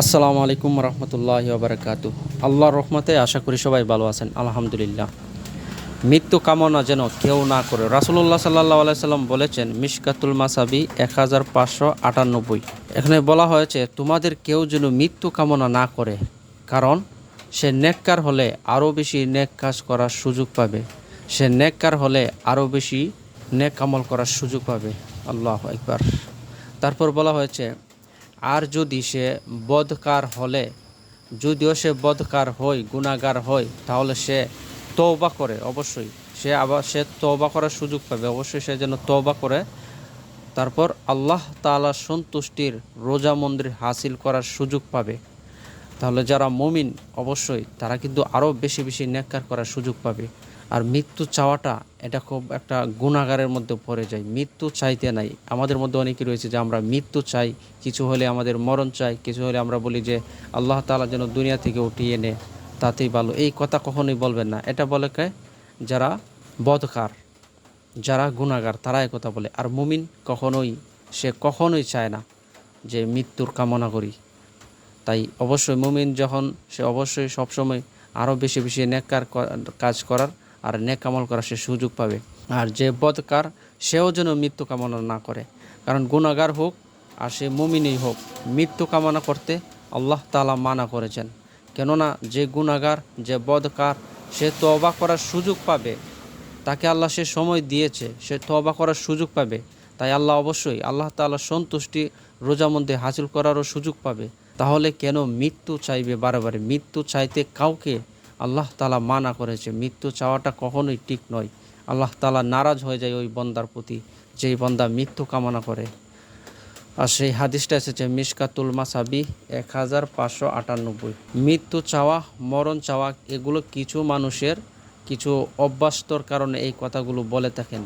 আসসালামু আলাইকুম রহমতুল্লাহ বারকাত আল্লাহর রহমতে আশা করি সবাই ভালো আছেন, আলহামদুলিল্লাহ। মৃত্যু কামনা যেন কেউ না করে। রাসুল্লাহ সাল্লাহ আলাইসাল্লাম বলেছেন মিশকাতুল মাসাবি এক হাজার পাঁচশো আটানব্বই। এখানে বলা হয়েছে, তোমাদের কেউ যেন মৃত্যু কামনা না করে, কারণ সে নেককার হলে আরও বেশি নেক কাজ করার সুযোগ পাবে। সে নেককার হলে আরও বেশি নেক আমল করার সুযোগ পাবে। আল্লাহ একবার তারপর বলা হয়েছে আর যদি সে বদকার হলে, যদিও সে বদকার হয় গুণাগার হয়, তাহলে সে তওবা করে অবশ্যই। সে আবার, সে তওবা করার সুযোগ পাবে। অবশ্যই সে যেন তওবা করে। তারপর আল্লাহ তাআলা সন্তুষ্টির রোজা মন্দির হাসিল করার সুযোগ পাবে। তাহলে যারা মমিন, অবশ্যই তারা কিন্তু আরও বেশি বেশি নেককার করার সুযোগ পাবে। আর মৃত্যু চাওয়াটা এটা খুব একটা গুণাগারের মধ্যে পড়ে যায়। মৃত্যু চাইতে নাই। আমাদের মধ্যে অনেকে রয়েছে যে আমরা মৃত্যু চাই, কিছু হলে আমাদের মরণ চাই, কিছু হলে আমরা বলি যে আল্লাহ তাআলা যেন দুনিয়া থেকে উঠিয়ে এনে তাতেই ভালো। এই কথা কখনোই বলবেন না। এটা বলে কে? যারা বদকার, যারা গুণাগার, তারা কথা বলে। আর মুমিন কখনোই, সে কখনোই চায় না যে মৃত্যুর কামনা করি। তাই অবশ্যই মুমিন যখন, সে অবশ্যই সবসময় আরও বেশি বেশি নেককার কাজ করার আর নেক কামল করার সে সুযোগ পাবে। আর যে বদকার, সেও যেন মৃত্যু কামনা না করে। কারণ গুণাগার হোক আর সে মুমিনই হোক, মৃত্যু কামনা করতে আল্লাহ তাআলা মানা করেছেন। কেননা যে গুণাগার যে বদকার, সে তওবা করার সুযোগ পাবে। তাকে আল্লাহ সে সময় দিয়েছে, সে তওবা করার সুযোগ পাবে। তাই আল্লাহ অবশ্যই আল্লাহ তাআলার সন্তুষ্টি রোজা মধ্যে হাসিল করারও সুযোগ পাবে। তাহলে কেন মৃত্যু চাইবে বারে বারে মৃত্যু চাইতে কাউকে আল্লাহ তালা মানা করেছে, মৃত্যু চাওয়াটা কখনোই ঠিক নয়। আল্লাহ তালা নারাজ হয়ে যায় ওই বন্দার প্রতি, যেই বন্দা মৃত্যু কামনা করে। আর সেই হাদিসটা এসেছে মিসকাতুল মাসাবি এক হাজার পাঁচশো আটানব্বই। মৃত্যু চাওয়া, মরণ চাওয়া, এগুলো কিছু মানুষের কিছু অভ্যাস্তর কারণে এই কথাগুলো বলে থাকেন।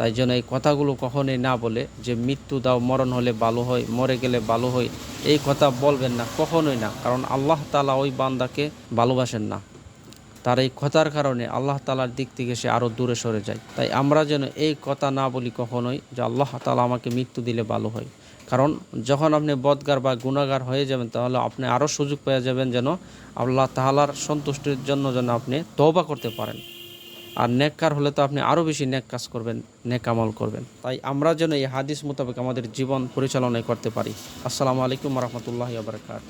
তাই জন্য এই কথাগুলো কখনোই না বলে যে মৃত্যু দাও, মরণ হলে ভালো হয়, মরে গেলে ভালো হয়, এই কথা বলবেন না, কখনোই না। কারণ আল্লাহ তালা ওই বান্দাকে ভালোবাসেন না। তার এই কথার কারণে আল্লাহ তালার দিক থেকে সে আরও দূরে সরে যায়। তাই আমরা যেন এই কথা না বলি কখনোই যে আল্লাহ তালা আমাকে মৃত্যু দিলে ভালো হয়। কারণ যখন আপনি বদগার বা গুণাগার হয়ে যাবেন, তাহলে আপনি আরও সুযোগ পেয়ে যাবেন যেন আল্লাহ তাহালার সন্তুষ্টির জন্য যেন আপনি তওবা করতে পারেন। আর নেককার হলে তো আপনি আরও বেশি নেক কাজ করবেন, নেক আমল করবেন। তাই আমরা যেন এই হাদিস মোতাবেক আমাদের জীবন পরিচালনা করতে পারি। আসসালামু আলাইকুম রহমতুল্লাহ বারকাত